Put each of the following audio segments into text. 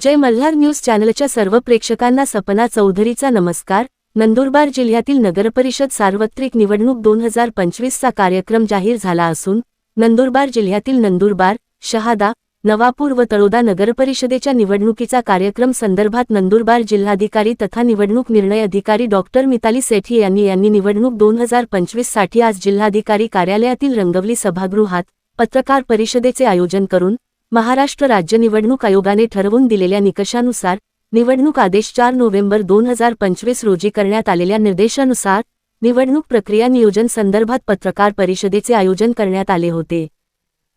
जय Malhar news चॅनलच्या सर्व प्रेक्षकांना सपना चौधरीचा नमस्कार. नंदुरबार जिल्ह्यातील नगरपरिषद सार्वत्रिक निवडणूक दोन हजार पंचवीसचा कार्यक्रम जाहीर झाला असून नंदुरबार जिल्ह्यातील नंदुरबार शहादा नवापूर व तळोदा नगरपरिषदेच्या निवडणुकीचा कार्यक्रम संदर्भात नंदुरबार जिल्हाधिकारी तथा निवडणूक निर्णय अधिकारी डॉक्टर मिताली सेठी यांनी यांनी निवडणूक दोन हजार पंचवीससाठी आज जिल्हाधिकारी कार्यालयातील रंगवली सभागृहात पत्रकार परिषदेचे आयोजन करून महाराष्ट्र राज्य निवडणूक आयोगाने ठरवून दिलेल्या निकषानुसार निवडणूक आदेश चार नोव्हेंबर दोन हजार पंचवीस रोजी करण्यात आलेल्या निर्देशानुसार निवडणूक प्रक्रिया नियोजन संदर्भात पत्रकार परिषदेचे आयोजन करण्यात आले होते.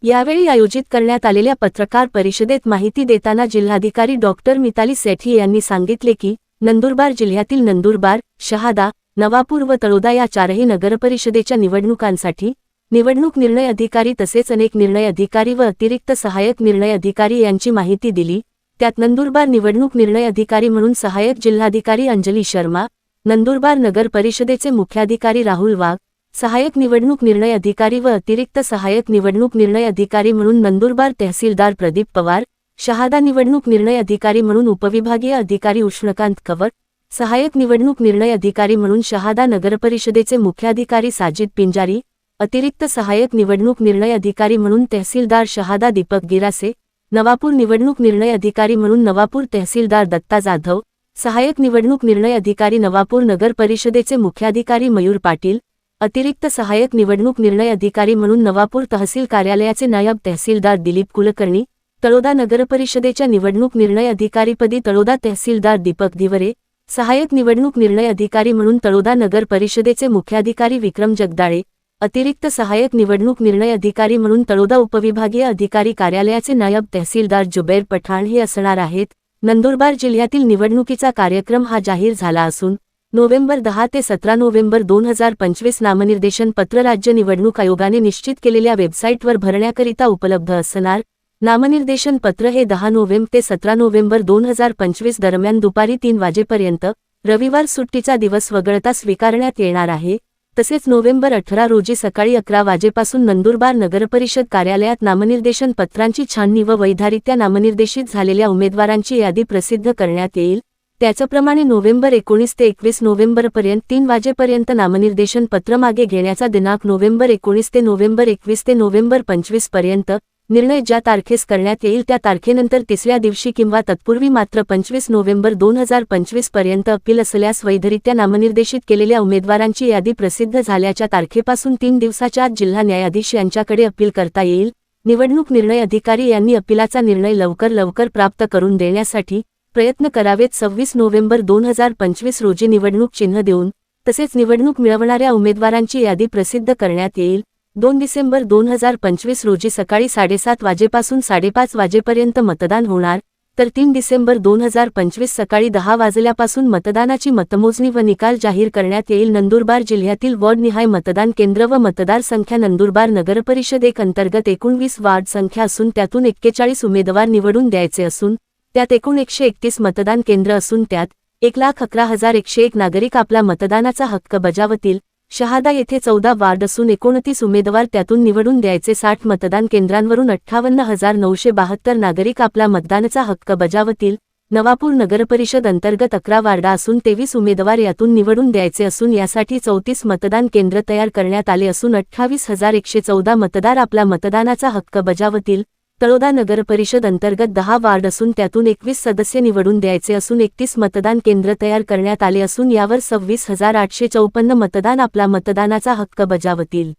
यावेळी आयोजित करण्यात आलेल्या पत्रकार परिषदेत माहिती देताना जिल्हाधिकारी डॉक्टर मिताली सेठी यांनी सांगितले की नंदुरबार जिल्ह्यातील नंदुरबार शहादा नवापूर व तळोदा या चारही नगरपरिषदेच्या निवडणुकांसाठी निवडणूक निर्णय अधिकारी तसेच अनेक निर्णय अधिकारी व अतिरिक्त सहाय्यक निर्णय अधिकारी यांची माहिती दिली. त्यात नंदुरबार निवडणूक निर्णय अधिकारी म्हणून सहाय्यक जिल्हाधिकारी अंजली शर्मा नंदुरबार नगर परिषदेचे मुख्याधिकारी राहुल वाघ सहाय्यक निवडणूक निर्णय अधिकारी व अतिरिक्त सहाय्यक निवडणूक निर्णय अधिकारी म्हणून नंदुरबार तहसीलदार प्रदीप पवार शहादा निवडणूक निर्णय अधिकारी म्हणून उपविभागीय अधिकारी उष्णकांत कवट सहाय्यक निवडणूक निर्णय अधिकारी म्हणून शहादा नगरपरिषदेचे मुख्याधिकारी साजिद पिंजारी अतिरिक्त सहाय्यक निवडणूक निर्णय अधिकारी म्हणून तहसीलदार शहादा दीपक गिरासे नवापूर निवडणूक निर्णय अधिकारी म्हणून नवापूर तहसीलदार दत्ता जाधव सहाय्यक निवडणूक निर्णय अधिकारी नवापूर नगर परिषदेचे मुख्याधिकारी मयूर पाटील अतिरिक्त सहाय्यक निवडणूक निर्णय अधिकारी म्हणून नवापूर तहसील कार्यालयाचे नायब तहसीलदार दिलीप कुलकर्णी तळोदा नगरपरिषदेच्या निवडणूक निर्णय अधिकारीपदी तळोदा तहसीलदार दीपक दिवरे सहाय्यक निवडणूक निर्णय अधिकारी म्हणून तळोदा नगर परिषदेचे मुख्याधिकारी विक्रम जगदाळे अतिरिक्त सहाय्यक निवडणूक निर्णय अधिकारी म्हणून तळोदा उपविभागीय अधिकारी कार्यालयाचे नायब तहसीलदार जुबैर पठाण हे असणार आहेत. नंदुरबार जिल्ह्यातील निवडणुकीचा कार्यक्रम हा जाहीर झाला असून नोव्हेंबर दहा ते सतरा नोव्हेंबर दोन हजार पंचवीस नामनिर्देशन पत्र राज्य निवडणूक आयोगाने निश्चित केलेल्या वेबसाईटवर भरण्याकरिता उपलब्ध असणार नामनिर्देशन पत्र हे दहा नोव्हेंबर ते सतरा नोव्हेंबर दोन हजार पंचवीस दरम्यान दुपारी तीन वाजेपर्यंत रविवार सुट्टीचा दिवस वगळता स्वीकारण्यात येणार आहे. तसेच नोव्हेंबर अठरा रोजी सकाळी अकरा वाजेपासून नंदुरबार नगरपरिषद कार्यालयात नामनिर्देशन पत्रांची छाननी व वैधारित्या नामनिर्देशित झालेल्या उमेदवारांची यादी प्रसिद्ध करण्यात येईल. त्याचप्रमाणे नोव्हेंबर एकोणीस ते एकवीस नोव्हेंबरपर्यंत तीन वाजेपर्यंत नामनिर्देशन पत्र मागे घेण्याचा दिनांक नोव्हेंबर एकोणीस ते नोव्हेंबर एकवीस ते नोव्हेंबर पंचवीसपर्यंत निर्णय ज्या तारखेस करण्यात येईल त्या तारखेनंतर तिसऱ्या दिवशी किंवा तत्पूर्वी मात्र पंचवीस नोव्हेंबर दोन हजार पंचवीसपर्यंत अपील असल्यास वैधरित्या नामनिर्देशित केलेल्या उमेदवारांची यादी प्रसिद्ध झाल्याच्या तारखेपासून तीन दिवसाच्या आत जिल्हा न्यायाधीश यांच्याकडे अपील करता येईल. निवडणूक निर्णय अधिकारी यांनी अपिलाचा निर्णय लवकर लवकर प्राप्त करून देण्यासाठी प्रयत्न करावेत. सव्वीस नोव्हेंबर दोन हजार पंचवीस रोजी निवडणूक चिन्ह देऊन तसेच निवडणूक मिळवणाऱ्या उमेदवारांची यादी प्रसिद्ध करण्यात येईल. दोन डिसेंबर दोन हजार पंचवीस रोजी सकाळी साडेसात वाजेपासून साडेपाच वाजेपर्यंत मतदान होणार तर तीन डिसेंबर दोन हजार पंचवीस सकाळी दहा वाजल्यापासून मतदानाची मतमोजणी व निकाल जाहीर करण्यात येईल. नंदुरबार जिल्ह्यातील वॉर्डनिहाय मतदान केंद्र व मतदार संख्या नंदुरबार नगरपरिषद एक अंतर्गत एकोणवीस वार्ड संख्या असून त्यातून एक्केचाळीस उमेदवार निवडून द्यायचे असून त्यात एकूण एकशे एकतीस मतदान केंद्र असून त्यात एक लाख अकरा हजार एकशे एक नागरिक आपला मतदानाचा हक्क बजावतील. शहादा येथे चौदा वार्ड असून एकोणतीस उमेदवार त्यातून निवडून द्यायचे साठ मतदान केंद्रांवरून अठ्ठावन्न हजार नऊशे बहात्तर नागरिक आपला मतदानाचा हक्क बजावतील. नवापूर नगरपरिषद अंतर्गत अकरा वार्डा असून तेवीस उमेदवार यातून निवडून द्यायचे असून यासाठी चौतीस मतदान केंद्र तयार करण्यात आले असून अठ्ठावीस हजार एकशे चौदा मतदार आपला मतदानाचा हक्क बजावतील. तळोदा नगरपरिषद अंतर्गत दहा वार्ड असून त्यातून एकवीस सदस्य निवडून द्यायचे असून एकतीस मतदान केंद्र तयार करण्यात आले असून यावर सव्वीस हजार आठशे चौपन्न मतदान आपला मतदानाचा हक्क बजावतील.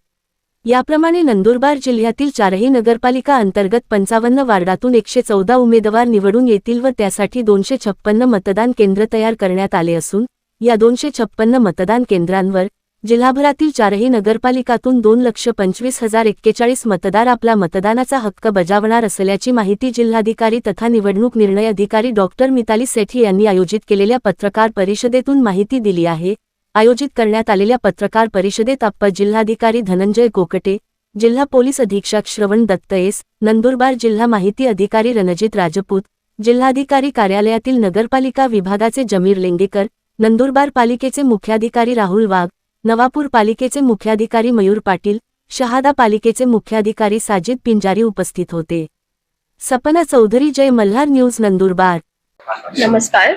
याप्रमाणे नंदुरबार जिल्ह्यातील चारही नगरपालिका अंतर्गत पंचावन्न वार्डातून एकशे चौदा उमेदवार निवडून येतील व त्यासाठी दोनशे छप्पन्न मतदान केंद्र तयार करण्यात आले असून या दोनशे छप्पन्न मतदान केंद्रांवर जिल्हाभरातील चारही नगरपालिकातून दोन लक्ष पंचवीस हजार एक्केचाळीस मतदार आपला मतदानाचा हक्क बजावणार असल्याची माहिती जिल्हाधिकारी तथा निवडणूक निर्णय अधिकारी डॉक्टर मिताली सेठी यांनी आयोजित केलेल्या पत्रकार परिषदेतून माहिती दिली आहे. आयोजित करण्यात आलेल्या पत्रकार परिषदेत अप्पर जिल्हाधिकारी धनंजय कोकटे जिल्हा पोलीस अधीक्षक श्रवण दत्तयेस नंदुरबार जिल्हा माहिती अधिकारी रणजित राजपूत जिल्हाधिकारी कार्यालयातील नगरपालिका विभागाचे जमीर लेंगेकर नंदुरबार पालिकेचे मुख्याधिकारी राहुल वाघ नवापूर पालिकेचे मुख्याधिकारी मयूर पाटील शहादा पालिकेचे मुख्याधिकारी साजिद पिंजारी उपस्थित होते. सपना चौधरी जय मल्हार न्यूज नंदुरबार. नमस्कार.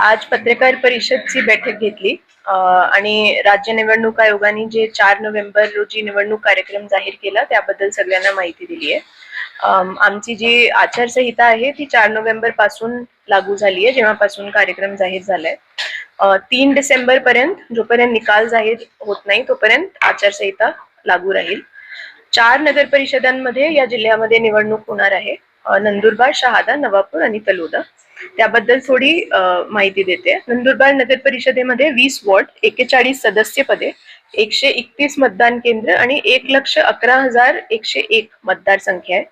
आज पत्रकार परिषदची बैठक घेतली. आणि राज्य निवडणूक आयोगाने जे चार नोव्हेंबर रोजी निवडणूक कार्यक्रम जाहीर केला त्याबद्दल सगळ्यांना माहिती दिली आहे आमची जी आचारसंहिता आहे ती चार नोव्हेंबरपासून लागू झाली आहे जेव्हापासून कार्यक्रम जाहीर झालाय. तीन डिसेंबर पर्यंत जोपर्यंत निकाल जाहीर होत नाही तोपर्यंत आचारसंहिता लागू राहील. चार नगर परिषदांमध्ये या जिल्ह्यामध्ये निवडणूक होणार आहे. नंदुरबार शहादा नवापूर आणि तलोदा. त्याबद्दल थोडी माहिती देते. नंदुरबार नगर परिषदेमध्ये वीस वॉर्ड एकेचाळीस सदस्य पदे एकशे एकतीस मतदान केंद्र आणि एक लक्ष अकरा हजार एकशे एक मतदार संख्या आहे.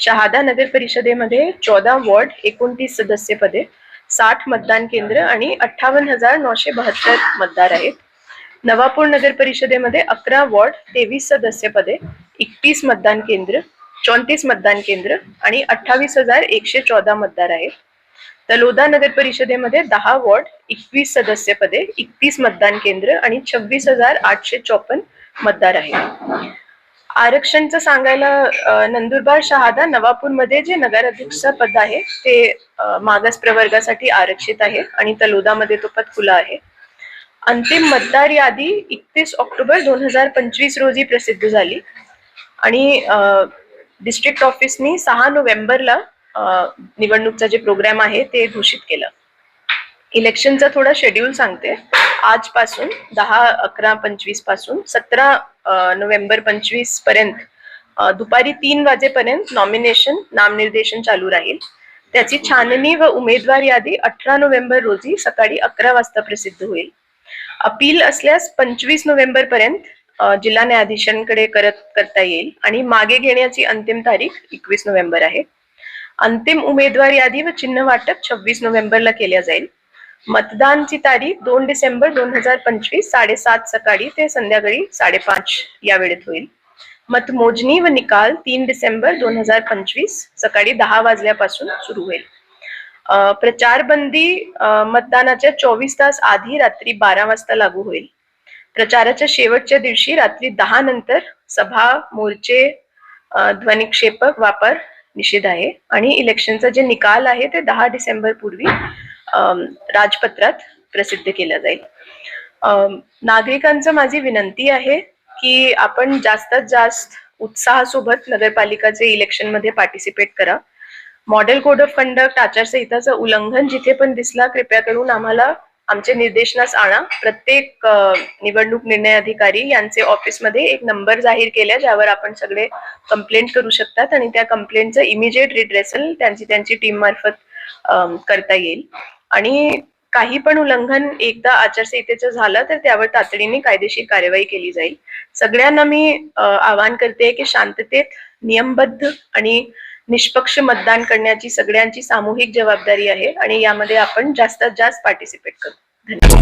शहादा नगर परिषदेमध्ये चौदा वॉर्ड एकोणतीस सदस्य पदे साठ मतदान केंद्र आणि अठ्ठावन्न हजार नऊशे बहात्तर मतदार आहेत. नवापूर नगर परिषदेमध्ये अकरा वॉर्ड तेवीस सदस्य पदे एकतीस मतदान केंद्र चौतीस मतदान केंद्र आणि अठ्ठावीस हजार एकशे चौदा मतदार आहेत. तलोदा नगर परिषदेमध्ये दहा वॉर्ड एकवीस सदस्य पदे एकतीस मतदान केंद्र आणि छव्वीस हजार आठशे चोपन्न मतदार आहेत. आरक्षणचं सांगायला नंदुरबार शहादा नवापूरमध्ये जे नगराध्यक्ष पद आहे ते मागास प्रवर्गासाठी आरक्षित आहे आणि तलोदामध्ये तो पद खुला आहे. अंतिम मतदार यादी एकतीस ऑक्टोबर दोन हजार पंचवीस रोजी प्रसिद्ध झाली. आणि डिस्ट्रिक्ट ऑफिसनी सहा नोव्हेंबरला निवडणूकचा जे प्रोग्राम आहे ते घोषित केलं. इलेक्शनचा थोडा शेड्यूल सांगते. आजपासून दहा अकरा पंचवीसपासून सतरा नोव्हेंबर पंचवीसपर्यंत दुपारी तीन वाजेपर्यंत नॉमिनेशन नामनिर्देशन चालू राहील. त्याची छाननी व उमेदवार यादी अठरा नोव्हेंबर रोजी सकाळी अकरा वाजता प्रसिद्ध होईल. अपील असल्यास पंचवीस नोव्हेंबर पर्यंत जिल्हा न्यायाधीशांकडे करत करता येईल आणि मागे घेण्याची अंतिम तारीख एकवीस नोव्हेंबर आहे. अंतिम उमेदवार यादी व चिन्ह वाटप छव्वीस नोव्हेंबरला केल्या जाईल. मतदानची तारीख दोन डिसेंबर दोन हजार पंचवीस साडेसात सकाळी ते संध्याकाळी साडेपाच या वेळेत होईल. मतमोजणी व निकाल तीन डिसेंबर दोन हजार पंचवीस सकाळी दहा वाजल्यापासून सुरू होईल. प्रचारबंदी मतदानाच्या चोवीस तास आधी रात्री बारा वाजता लागू होईल. प्रचाराच्या शेवटच्या दिवशी रात्री दहा नंतर सभा मोर्चे ध्वनिक्षेपक वापर निषेध आहे. आणि इलेक्शनचा जे निकाल आहे ते दहा डिसेंबर पूर्वी राजपत्रात प्रसिद्ध केलं जाईल. नागरिकांचं माझी विनंती आहे की आपण जास्तीत जास्त उत्साहासोबत नगरपालिकाचे इलेक्शनमध्ये पार्टिसिपेट करा. मॉडेल कोड ऑफ कंडक्ट आचारसंहिताचं उल्लंघन जिथे पण दिसला कृपया करून आम्हाला आमचे निर्देशनास आणा. प्रत्येक निवडणूक निर्णय अधिकारी यांचे ऑफिसमध्ये एक नंबर जाहीर केला ज्यावर आपण सगळे कंप्लेंट करू शकतात आणि त्या कंप्लेंटचं इमिजिएट रिड्रेसल त्यांची त्यांची टीम मार्फत करता येईल. आणि काही पण उल्लंघन एकदा आचारसंहितेचं झालं तर त्यावर तातडीने कायदेशीर कार्यवाही केली जाईल. सगळ्यांना मी आवाहन करते की शांततेत नियमबद्ध आणि निष्पक्ष मतदान करण्याची सगळ्यांची सामूहिक जबाबदारी आहे आणि यामध्ये आपण जास्तीत जास्त पार्टिसिपेट करू. धन्यवाद.